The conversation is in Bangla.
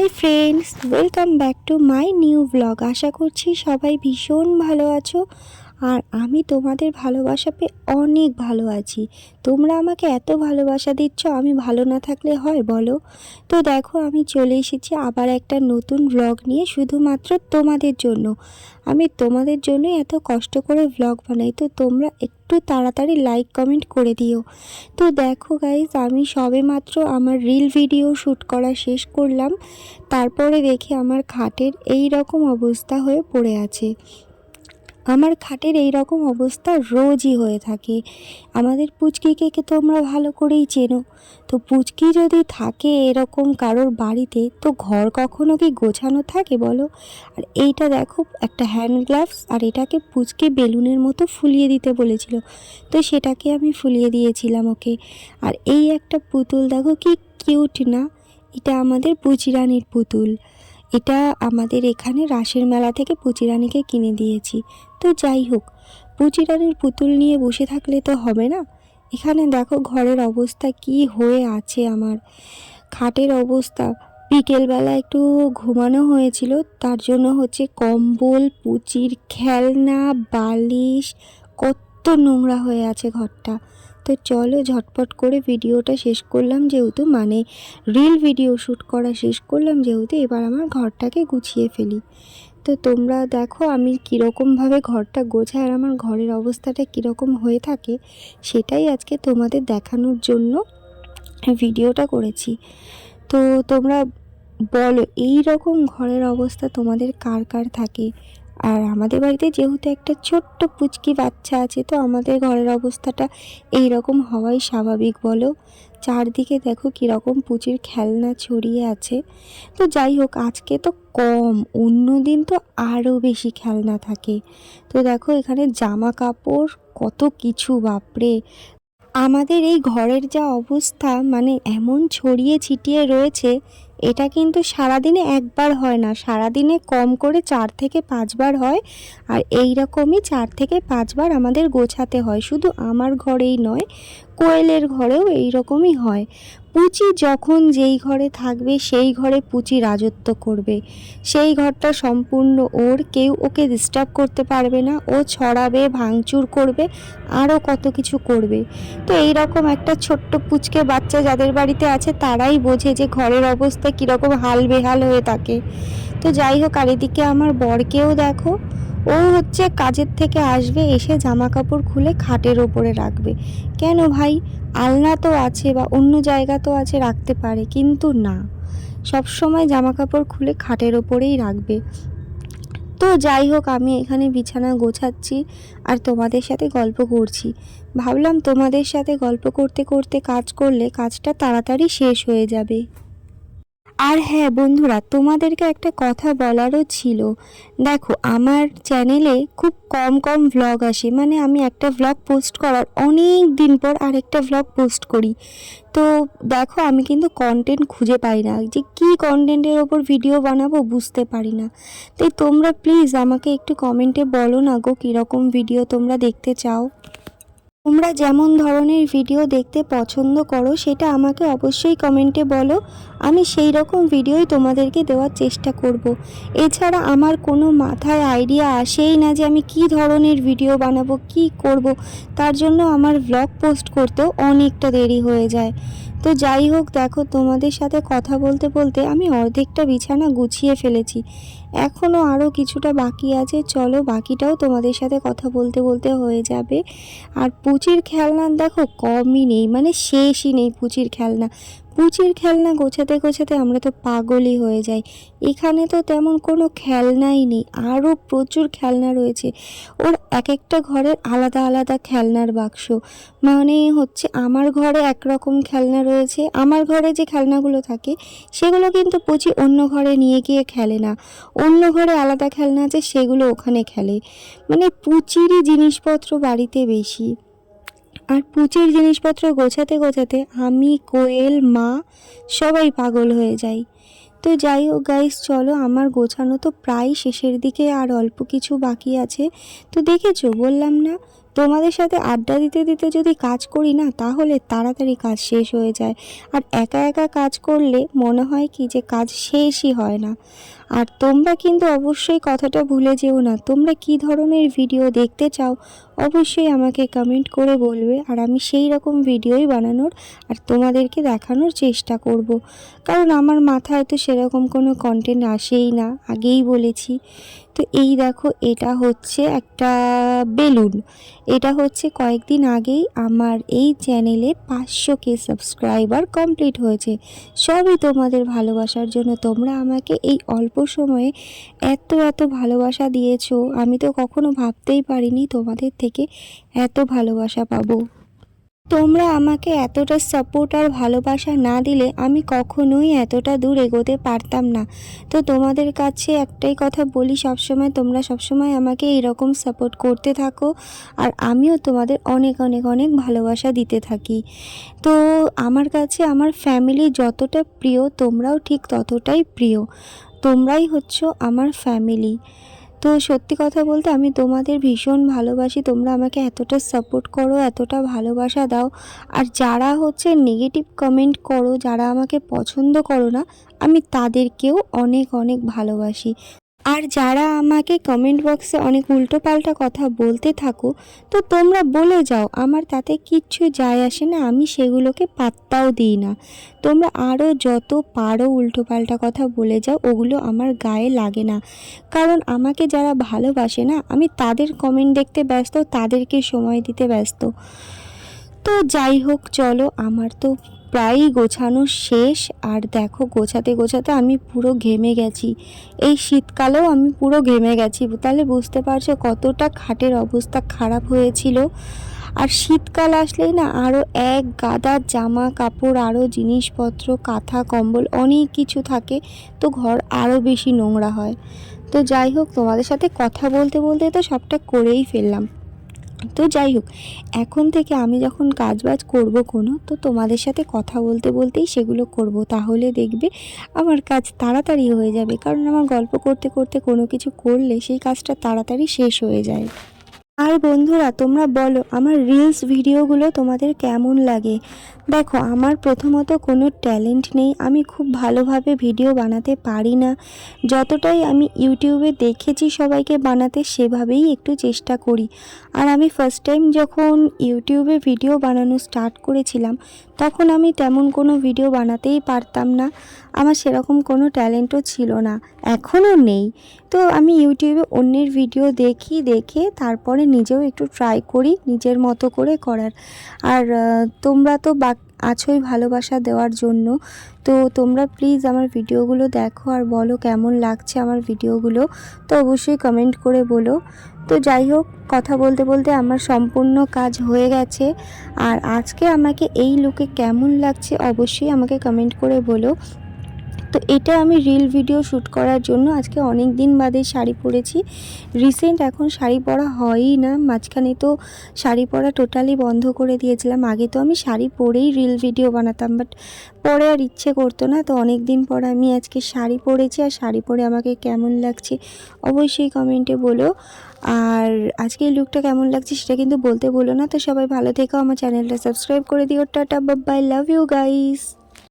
Hi friends welcome back to my new blog আশা করছি সবাই ভীষণ ভালো আছো। আর আমি তোমাদের ভালোবাসা পেয়ে অনেক ভালো আছি। তোমরা আমাকে এত ভালোবাসা দিচ্ছ, আমি ভালো না থাকলে হয় বলো? তো দেখো, আমি চলে এসেছি আবার একটা নতুন ব্লগ নিয়ে শুধুমাত্র তোমাদের জন্য। আমি তোমাদের জন্য এত কষ্ট করে ব্লগ বানাই, তো তোমরা একটু তাড়াতাড়ি লাইক কমেন্ট করে দিও। তো দেখো গাইজ আমি সবে মাত্র আমার রিল ভিডিও শ্যুট করা শেষ করলাম। তারপরে দেখি আমার খাটের এই রকম অবস্থা হয়ে পড়ে আছে। আমার খাটের এই রকম অবস্থা রোজই হয়ে থাকে। আমাদের পুচকিকে কে তোমরা ভালো করেই চেনো? তো পুচকি যদি থাকে এরকম কারোর বাড়িতে, তো ঘর কখনো কি গোছানো থাকে বলো? আর এইটা দেখো, একটা হ্যান্ড গ্লাভস আর এটাকে পুচকে বেলুনের মতো ফুলিয়ে দিতে বলেছিল। তো সেটাকে আমি ফুলিয়ে দিয়েছিলাম ওকে। আর এই একটা পুতুল দেখো কি কিউট না? এটা আমাদের পুচিরানির পুতুল। এটা আমাদের এখানে রাসের মেলা থেকে পুচিরানিকে কিনে দিয়েছি। তো যাই হোক পুচিরানির পুতুল নিয়ে বসে থাকলে তো হবে না? এখানে দেখো ঘরের অবস্থা কি হয়ে আছে আমার। খাটের অবস্থা, বিকেলবেলা একটু ঘুমানো হয়েছিল, তার জন্য হচ্ছে কম্বল, পুচির খেলনা, বালিশ, কত নোংরা হয়ে আছে ঘরটা। তো চলো ঝটপট করে ভিডিওটা শেষ করলাম যেহেতু মানে রিল ভিডিও শ্যুট করা শেষ করলাম যেহেতু, এবার আমার ঘরটাকে গুছিয়ে ফেলি। তো তোমরা দেখো আমি কীরকমভাবে ঘরটা গোছাই আর আমার ঘরের অবস্থাটা কীরকম হয়ে থাকে, সেটাই আজকে তোমাদের দেখানোর জন্য ভিডিওটা করেছি। তো তোমরা বলো এই রকম ঘরের অবস্থা তোমাদের কার কার থাকে? আর আমাদের বাড়িতে যেহেতু একটা ছোট্ট পুচকি বাচ্চা আছে, তো আমাদের ঘরের অবস্থাটা এই রকম হওয়াই স্বাভাবিক বলো। চারদিকে দেখো কীরকম পুচির খেলনা ছড়িয়ে আছে। তো যাই হোক, আজকে তো কম, অন্য দিন তো আরও বেশি খেলনা থাকে। তো দেখো এখানে জামা কাপড় কত কিছু, বাপরে! আমাদের এই ঘরের যা অবস্থা মানে এমন ছড়িয়ে ছিটিয়ে রয়েছে এটা কিন্তু সারাদিনে একবার হয় না। সারাদিনে কম করে চার থেকে পাঁচবার হয় আর এই রকমই চার থেকে পাঁচবার আমাদের গোছাতে হয়। শুধু আমার ঘরেই নয় কোয়েলের ঘরেও এই রকমই হয়। পুচি যখন যেই ঘরে থাকবে, সেই ঘরে পুচি রাজত্ব করবে। সেই ঘরটা সম্পূর্ণ ওর, কেউ ওকে ডিস্টার্ব করতে পারবে না। ও ছড়াবে, ভাঙচুর করবে, আরও কত কিছু করবে। তো এই রকম একটা ছোট্ট পুচকে বাচ্চা যাদের বাড়িতে আছে, তারাই বোঝে যে ঘরের অবস্থা কীরকম হাল বেহাল হয়ে থাকে। তো যাই হোক, আর এদিকে আমার বরকেও দেখো। ও হচ্ছে কাজের থেকে আসবে, এসে জামা কাপড় খুলে খাটের ওপরে রাখবে। কেন ভাই? আলনা তো আছে বা অন্য জায়গা তো আছে, রাখতে পারে, কিন্তু না। সব সময় জামা কাপড় খুলে খাটের ওপরেই রাখবে। তো যাই হোক, আমি এখানে বিছানা গোছাচ্ছি আর তোমাদের সাথে গল্প করছি। ভাবলাম তোমাদের সাথে গল্প করতে করতে কাজ করলে কাজটা তাড়াতাড়ি শেষ হয়ে যাবে। আর হ্যাঁ বন্ধুরা, তোমাদেরকে একটা কথা বলারও ছিল। দেখো, আমার চ্যানেলে খুব কম কম ভ্লগ আসে। মানে আমি একটা ভ্লগ পোস্ট করার অনেক দিন পর আরেকটা ভ্লগ পোস্ট করি। তো দেখো, আমি কিন্তু কন্টেন্ট খুঁজে পাই না। যে কী কন্টেন্টের ওপর ভিডিও বানাবো বুঝতে পারি না। তাই তোমরা প্লিজ আমাকে একটু কমেন্টে বলো না গো, কীরকম ভিডিও তোমরা দেখতে চাও। তোমরা যেমন ধরনের ভিডিও দেখতে পছন্দ করো, সেটা আমাকে অবশ্যই কমেন্টে বলো আমি সেই রকম ভিডিওই তোমাদেরকে দেওয়ার চেষ্টা করব। এছাড়া আমার কোনো মাথায় আইডিয়া আসেই না যে আমি কি ধরনের ভিডিও বানাবো, কি করব। তার জন্য আমার ব্লগ পোস্ট করতেও অনেকটা দেরি হয়ে যায় তো যাই হোক, দেখো তোমাদের সাথে কথা বলতে বলতে আমি অর্ধেকটা বিছানা গুছিয়ে ফেলেছি এখনও আরও কিছুটা বাকি আছে। চলো বাকিটাও তোমাদের সাথে কথা বলতে বলতে হয়ে যাবে। আর পুচির খেলনা দেখো কমই নেই মানে শেষই নেই পুচির খেলনা। পুচির খেলনা গোছাতে গোছাতে আমরা তো পাগলই হয়ে যাই। এখানে তো তেমন কোনো খেলনাই নেই, আরও প্রচুর খেলনা রয়েছে। ওর এক একটা ঘরের আলাদা আলাদা খেলনার বাক্স। মানে হচ্ছে আমার ঘরে একরকম খেলনা রয়েছে, আমার ঘরে যে খেলনাগুলো থাকে, সেগুলো কিন্তু পুচি অন্য ঘরে নিয়ে গিয়ে খেলে না। অন্য ঘরে আলাদা খেলনা আছে, সেগুলো ওখানে খেলে। মানে পুচিরই জিনিসপত্র বাড়িতে বেশি। আর পুচির জিনিসপত্র গোছাতে গোছাতে আমি, কোয়েল, মা সবাই পাগল হয়ে যাই। তো যাই হোক গাইস চলো আমার গোছানো তো প্রায় শেষের দিকে আর অল্প কিছু বাকি আছে। তো দেখেছ, বললাম না, তোমাদের সাথে আড্ডা দিতে দিতে যদি কাজ করি না, তাহলে তাড়াতাড়ি কাজ শেষ হয়ে যায়। আর একা একা কাজ করলে মনে হয় কি যে কাজ শেষই হয় না। আর তোমরা কিন্তু অবশ্যই কথাটা ভুলে যেও না। তোমরা কি ধরনের ভিডিও দেখতে চাও, অবশ্যই আমাকে কমেন্ট করে বলবে আর আমি সেই রকম ভিডিওই বানানোর আর তোমাদেরকে দেখানোর চেষ্টা করব। কারণ আমার মাথায় তো সেরকম কোনো কন্টেন্ট আসেই না, আগেই বলেছি। তো এই দেখো, এটা হচ্ছে একটা বেলুন। এটা হচ্ছে কয়েকদিন আগেই আমার এই চ্যানেলে পাঁচশো কে সাবস্ক্রাইবার কমপ্লিট হয়েছে। সবই তোমাদের ভালোবাসার জন্য তোমরা আমাকে এই অল্প সময়ে এত এত ভালোবাসা দিয়েছ, আমি তো কখনো ভাবতেই পারিনি তোমাদের থেকে এত ভালোবাসা পাবো। তোমরা আমাকে এতটা সাপোর্ট আর ভালোবাসা না দিলে আমি কখনোই এতটা দূর এগোতে পারতাম না। তো তোমাদের কাছে একটাই কথা বলি, সবসময় তোমরা সবসময় আমাকে এরকম সাপোর্ট করতে থাকো আর আমিও তোমাদের অনেক অনেক অনেক ভালোবাসা দিতে থাকি। তো আমার কাছে, আমার ফ্যামিলি যতটা প্রিয়, তোমরাও ঠিক ততটাই প্রিয়। তোমরাই হচ্ছ আমার ফ্যামিলি তো সত্যি কথা বলতে আমি তোমাদের ভীষণ ভালোবাসি, তোমরা আমাকে এতটা সাপোর্ট করো, এতটা ভালোবাসা দাও। আর যারা হচ্ছে নেগেটিভ কমেন্ট করো, যারা আমাকে পছন্দ করো না, আমি তাদেরকেও অনেক অনেক ভালোবাসি। আর যারা আমাকে কমেন্ট বক্সে অনেক উল্টোপাল্টা কথা বলতে থাকো, তো তোমরা বলে যাও, আমার তাতে কিচ্ছু যায় আসে না, আমি সেগুলোকে পাত্তাও দিই না। তোমরা আরও যত পারো উল্টোপাল্টা কথা বলে যাও, ওগুলো আমার গায়ে লাগে না। কারণ আমাকে যারা ভালোবাসে না, আমি তাদের কমেন্ট দেখতে ব্যস্ত, তাদেরকে সময় দিতে ব্যস্ত। তো যাই হোক, চলো, আমার তো প্রায়ই গোছানো শেষ, আর দেখো গোছাতে গোছাতে আমি পুরো ঘেমে গেছি। এই শীতকালেও আমি পুরো ঘেমে গেছি, তাহলে বুঝতে পারছ কতটা খাটের অবস্থা খারাপ হয়েছিল। আর শীতকাল আসলেই না আরও এক গাদা জামা কাপড় আরও জিনিসপত্র, কাঁথা, কম্বল, অনেক কিছু থাকে, তো ঘর আরও বেশি নোংরা হয়। তো যাই হোক, তোমাদের সাথে কথা বলতে বলতে তো সবটা করেই ফেললাম। তো যাই হোক, এখন থেকে আমি যখন কাজ বাজ করব কোনো, তো তোমাদের সাথে কথা বলতে বলতেই সেগুলো করব। তাহলে দেখবে আমার কাজ তাড়াতাড়ি হয়ে যাবে, কারণ আমার গল্প করতে করতে কোনো কিছু করলে সেই কাজটা তাড়াতাড়ি শেষ হয়ে যায়। আর বন্ধুরা, তোমরা বলো, আমার রিলস ভিডিওগুলো তোমাদের কেমন লাগে? দেখো, আমার প্রথমত কোনো ট্যালেন্ট নেই। আমি খুব ভালোভাবে ভিডিও বানাতে পারি না। যতটাই আমি ইউটিউবে দেখেছি সবাইকে বানাতে, সেভাবেই একটু চেষ্টা করি। আর আমি ফার্স্ট টাইম যখন ইউটিউবে ভিডিও বানানো স্টার্ট করেছিলাম, তখন আমি তেমন কোনো ভিডিও বানাতেই পারতাম না। আমার সেরকম কোনো ট্যালেন্টও ছিল না। এখনও নেই। তো আমি ইউটিউবে অন্যের ভিডিও দেখি, দেখে তারপরে নিজেও একটু ট্রাই করি, নিজের মতো করে করার। আর তোমরা তো বা আছোই ভালোবাসা দেওয়ার জন্য। তো তোমরা প্লিজ আমার ভিডিওগুলো দেখো আর বলো কেমন লাগছে আমার ভিডিওগুলো। তো অবশ্যই কমেন্ট করে বলো। তো যাই হোক, কথা বলতে বলতে আমার সম্পূর্ণ কাজ হয়ে গেছে। আর আজকে আমাকে এই লুকে কেমন লাগছে অবশ্যই আমাকে কমেন্ট করে বলো। তো এটা আমি রিল ভিডিও শ্যুট করার জন্য আজকে অনেক দিন বাদে শাড়ি পরেছি। রিসেন্ট এখন শাড়ি পরা হয়ই না, মাঝখানে তো শাড়ি পরা টোটালি বন্ধ করে দিয়েছিলাম। আগে তো আমি শাড়ি পরেই রিল ভিডিও বানাতাম বাট পরে আর ইচ্ছে করতো না। তো অনেক দিন পর আমি আজকে শাড়ি পরেছি, আর শাড়ি পরে আমাকে কেমন লাগছে অবশ্যই কমেন্টে বলো। আর আজকে লুকটা কেমন লাগছে সেটা কিন্তু বলতে বলো না। তো সবাই ভালো থেকো, আমার চ্যানেলটা সাবস্ক্রাইব করে দিও। Tata bye love you guys